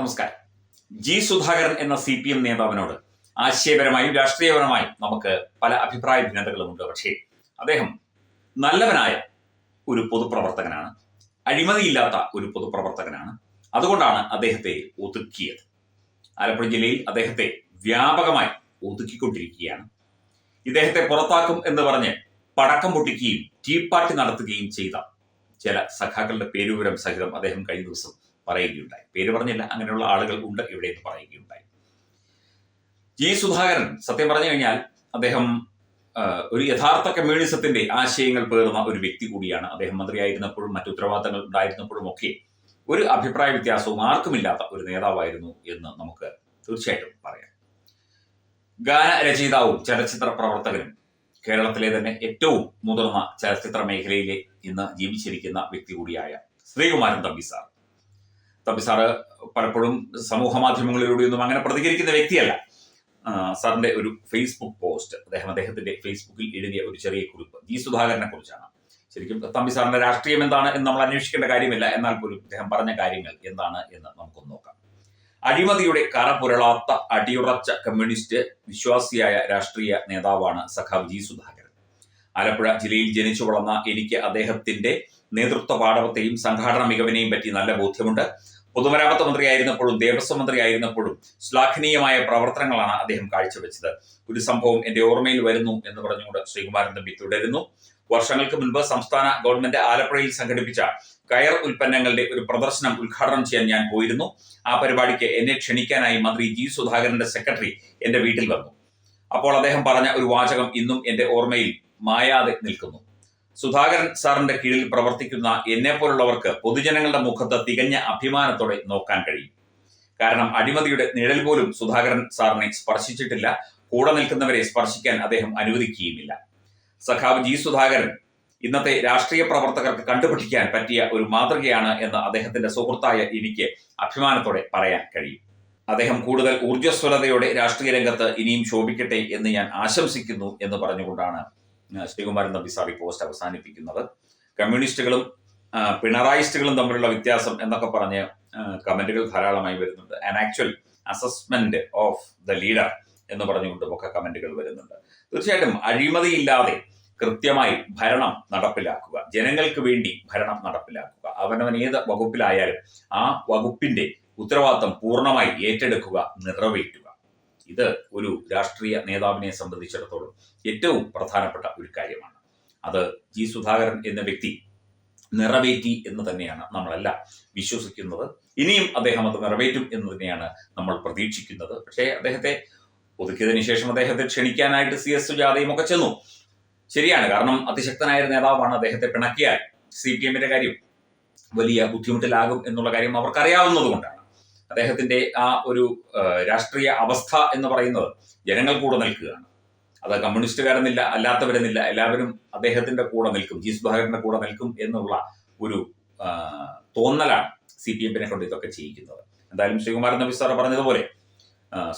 നമസ്കാരം. ജി സുധാകരൻ എന്ന C P M നേതാവിനോട് ആശയപരമായും രാഷ്ട്രീയപരമായും നമുക്ക് പല അഭിപ്രായ ഭിന്നതകളുമുണ്ട് പക്ഷേ അദ്ദേഹം നല്ലവനായ ഒരു പൊതുപ്രവർത്തകനാണ്. അഴിമതിയില്ലാത്ത ഒരു പൊതുപ്രവർത്തകനാണ്. അതുകൊണ്ടാണ് അദ്ദേഹത്തെ ഒതുക്കിയത്. ആലപ്പുഴ ജില്ലയിൽ അദ്ദേഹത്തെ വ്യാപകമായി ഒതുക്കിക്കൊണ്ടിരിക്കുകയാണ്. ഇദ്ദേഹത്തെ പുറത്താക്കും എന്ന് പറഞ്ഞ് പടക്കം പൊട്ടിക്കുകയും ടീ പാർട്ടി നടത്തുകയും ചെയ്ത ചില സഖാക്കളുടെ പേരുവിവരം സഹിതം അദ്ദേഹം കഴിഞ്ഞ ദിവസം പറയുകയുണ്ടായി. പേര് പറഞ്ഞില്ല. അങ്ങനെയുള്ള ആളുകൾ ഉണ്ട് ഇവിടെ എന്ന് പറയുകയുണ്ടായി. ജി സുധാകരൻ സത്യം പറഞ്ഞു കഴിഞ്ഞാൽ അദ്ദേഹം ഒരു യഥാർത്ഥ കമ്മ്യൂണിസത്തിന്റെ ആശയങ്ങൾ പേറുന്ന ഒരു വ്യക്തി കൂടിയാണ്. അദ്ദേഹം മന്ത്രിയായിരുന്നപ്പോഴും മറ്റു ഉത്തരവാദിത്തങ്ങൾ ഉണ്ടായിരുന്നപ്പോഴും ഒക്കെ ഒരു അഭിപ്രായ വ്യത്യാസവും ആർക്കുമില്ലാത്ത ഒരു നേതാവായിരുന്നു എന്ന് നമുക്ക് തീർച്ചയായിട്ടും പറയാം. ഗാനരചയിതാവും ചലച്ചിത്ര പ്രവർത്തകനും കേരളത്തിലെ തന്നെ ഏറ്റവും മുതിർന്ന ചലച്ചിത്ര മേഖലയിലെ ഇന്ന് ജീവിച്ചിരിക്കുന്ന വ്യക്തി കൂടിയായ ശ്രീകുമാരൻ തമ്പി സാർ. തമ്പി സാറ് പലപ്പോഴും സമൂഹ മാധ്യമങ്ങളിലൂടെയൊന്നും അങ്ങനെ പ്രതികരിക്കുന്ന വ്യക്തിയല്ല. സാറിന്റെ ഒരു ഫേസ്ബുക്ക് പോസ്റ്റ് അദ്ദേഹം അദ്ദേഹത്തിന്റെ ഫേസ്ബുക്കിൽ എഴുതിയ ഒരു ചെറിയ കുറിപ്പ് ജി സുധാകരനെ കുറിച്ചാണ്. ശരിക്കും തമ്പി സാറിന്റെ രാഷ്ട്രീയം എന്താണ് എന്ന് നമ്മൾ അന്വേഷിക്കേണ്ട കാര്യമില്ല. എന്നാൽ പോലും അദ്ദേഹം പറഞ്ഞ കാര്യങ്ങൾ എന്താണ് എന്ന് നമുക്കൊന്ന് നോക്കാം. അഴിമതിയുടെ കറപുരളാത്ത അടിയുറച്ച കമ്മ്യൂണിസ്റ്റ് വിശ്വാസിയായ രാഷ്ട്രീയ നേതാവാണ് സഖാവ് ജി സുധാകരൻ. ആലപ്പുഴ ജില്ലയിൽ ജനിച്ചു വളർന്ന എനിക്ക് അദ്ദേഹത്തിന്റെ നേതൃത്വ പാഠവത്തെയും സംഘാടന മികവിനെയും പറ്റി നല്ല ബോധ്യമുണ്ട്. പൊതുമരാമത്ത് മന്ത്രിയായിരുന്നപ്പോഴും ദേവസ്വം മന്ത്രിയായിരുന്നപ്പോഴും ശ്ലാഘനീയമായ പ്രവർത്തനങ്ങളാണ് അദ്ദേഹം കാഴ്ചവെച്ചത്. ഒരു സംഭവം എന്റെ ഓർമ്മയിൽ വരുന്നു എന്ന് പറഞ്ഞുകൊണ്ട് ശ്രീകുമാരൻ തമ്പി തുടരുന്നു. വർഷങ്ങൾക്ക് മുൻപ് സംസ്ഥാന ഗവൺമെന്റ് ആലപ്പുഴയിൽ സംഘടിപ്പിച്ച കയർ ഉൽപ്പന്നങ്ങളുടെ ഒരു പ്രദർശനം ഉദ്ഘാടനം ചെയ്യാൻ ഞാൻ പോയിരുന്നു. ആ പരിപാടിക്ക് എന്നെ ക്ഷണിക്കാനായി മന്ത്രി ജി സുധാകരന്റെ സെക്രട്ടറി എന്റെ വീട്ടിൽ വന്നു. അപ്പോൾ അദ്ദേഹം പറഞ്ഞ ഒരു വാചകം ഇന്നും എന്റെ ഓർമ്മയിൽ മായാതെ നിൽക്കുന്നു. സുധാകരൻ സാറിന്റെ കീഴിൽ പ്രവർത്തിക്കുന്ന എന്നെ പോലുള്ളവർക്ക് പൊതുജനങ്ങളുടെ മുഖത്ത് തികഞ്ഞ അഭിമാനത്തോടെ നോക്കാൻ കഴിയും. കാരണം അഴിമതിയുടെ നിഴൽ പോലും സുധാകരൻ സാറിനെ സ്പർശിച്ചിട്ടില്ല. കൂടെ നിൽക്കുന്നവരെ സ്പർശിക്കാൻ അദ്ദേഹം അനുവദിക്കുകയുമില്ല. സഖാവ് ജി സുധാകരൻ ഇന്നത്തെ രാഷ്ട്രീയ പ്രവർത്തകർക്ക് കണ്ടുപിടിക്കാൻ പറ്റിയ ഒരു മാതൃകയാണ് എന്ന് അദ്ദേഹത്തിന്റെ സുഹൃത്തായ എനിക്ക് അഭിമാനത്തോടെ പറയാൻ കഴിയും. അദ്ദേഹം കൂടുതൽ ഊർജസ്വലതയോടെ രാഷ്ട്രീയ രംഗത്ത് ഇനിയും ശോഭിക്കട്ടെ എന്ന് ഞാൻ ആശംസിക്കുന്നു എന്ന് പറഞ്ഞുകൊണ്ടാണ് ശ്രീകുമാരൻ തമ്പി സാർ ഈ പോസ്റ്റ് അവസാനിപ്പിക്കുന്നത്. കമ്മ്യൂണിസ്റ്റുകളും പിണറായിസ്റ്റുകളും തമ്മിലുള്ള വ്യത്യാസം എന്നൊക്കെ പറഞ്ഞ് കമന്റുകൾ ധാരാളമായി വരുന്നുണ്ട്. An actual assessment of the leader എന്ന് പറഞ്ഞുകൊണ്ടും ഒക്കെ കമന്റുകൾ വരുന്നുണ്ട്. തീർച്ചയായിട്ടും അഴിമതിയില്ലാതെ കൃത്യമായി ഭരണം നടപ്പിലാക്കുക ജനങ്ങൾക്ക് വേണ്ടി ഭരണം നടപ്പിലാക്കുക അവനവൻ ഏത് വകുപ്പിലായാലും ആ വകുപ്പിന്റെ ഉത്തരവാദിത്തം പൂർണമായി ഏറ്റെടുക്കുക നിറവേറ്റുക ഇത് ഒരു രാഷ്ട്രീയ നേതാവിനെ സംബന്ധിച്ചിടത്തോളം ഏറ്റവും പ്രധാനപ്പെട്ട ഒരു കാര്യമാണ്. അത് ജി സുധാകരൻ എന്ന വ്യക്തി നിറവേറ്റി എന്ന് തന്നെയാണ് നമ്മളല്ല വിശ്വസിക്കുന്നത്. ഇനിയും അദ്ദേഹം അത് നിറവേറ്റും എന്ന് തന്നെയാണ് നമ്മൾ പ്രതീക്ഷിക്കുന്നത്. പക്ഷേ അദ്ദേഹത്തെ ഒതുക്കിയതിന് ശേഷം അദ്ദേഹത്തെ ക്ഷണിക്കാനായിട്ട് സി എസ് സുജാതയും ഒക്കെ ചെന്നു. ശരിയാണ് കാരണം അതിശക്തനായ ഒരു നേതാവാണ് അദ്ദേഹത്തെ പിണക്കിയാൽ സി പി എമ്മിന്റെ കാര്യം വലിയ ബുദ്ധിമുട്ടിലാകും എന്നുള്ള കാര്യം അവർക്കറിയാവുന്നത് കൊണ്ടാണ് അദ്ദേഹത്തിന്റെ ആ ഒരു രാഷ്ട്രീയ അവസ്ഥ എന്ന് പറയുന്നത് ജനങ്ങൾ കൂടെ നിൽക്കുകയാണ്. അത് കമ്മ്യൂണിസ്റ്റുകാരെന്നില്ല അല്ലാത്തവരെന്നില്ല എല്ലാവരും അദ്ദേഹത്തിന്റെ കൂടെ നിൽക്കും ജി സുധാകരന്റെ കൂടെ നിൽക്കും എന്നുള്ള ഒരു തോന്നലാണ് സി പി എമ്മിനെ കൊണ്ട് ഇതൊക്കെ ചെയ്യിക്കുന്നത്. എന്തായാലും ശ്രീകുമാരൻ നബി സാറ് പറഞ്ഞതുപോലെ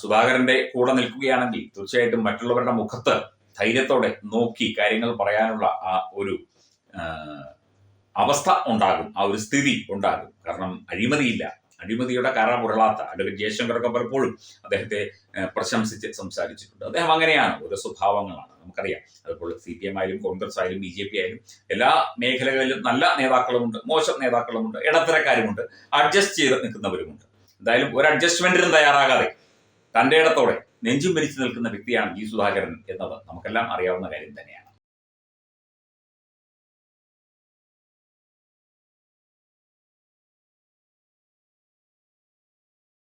സുധാകരന്റെ കൂടെ നിൽക്കുകയാണെങ്കിൽ തീർച്ചയായിട്ടും മറ്റുള്ളവരുടെ മുഖത്ത് ധൈര്യത്തോടെ നോക്കി കാര്യങ്ങൾ പറയാനുള്ള ആ ഒരു അവസ്ഥ ഉണ്ടാകും ആ ഒരു സ്ഥിതി ഉണ്ടാകും. കാരണം അഴിമതിയില്ല. അഴിമതിയുടെ കറ പുരളാത്ത അല്ലെങ്കിൽ ജയശങ്കറൊക്കെ പലപ്പോഴും അദ്ദേഹത്തെ പ്രശംസിച്ച് സംസാരിച്ചിട്ടുണ്ട്. അദ്ദേഹം അങ്ങനെയാണ് ഓരോ സ്വഭാവങ്ങളാണ് നമുക്കറിയാം. അതുപോലെ സി പി എം ആയാലും കോൺഗ്രസ് ആയാലും ബി ജെ പി ആയാലും എല്ലാ മേഖലകളിലും നല്ല നേതാക്കളുമുണ്ട് മോശം നേതാക്കളുമുണ്ട് ഇടത്തരക്കാരുമുണ്ട് അഡ്ജസ്റ്റ് ചെയ്ത് നിൽക്കുന്നവരുമുണ്ട്. എന്തായാലും ഒരു അഡ്ജസ്റ്റ്മെന്റിനും തയ്യാറാകാതെ തന്റെ ഇടത്തോടെ നെഞ്ചും മരിച്ചു നിൽക്കുന്ന വ്യക്തിയാണ് ജി സുധാകരൻ എന്നത്. നമുക്കെല്ലാം അറിയാവുന്ന കാര്യം തന്നെയാണ്.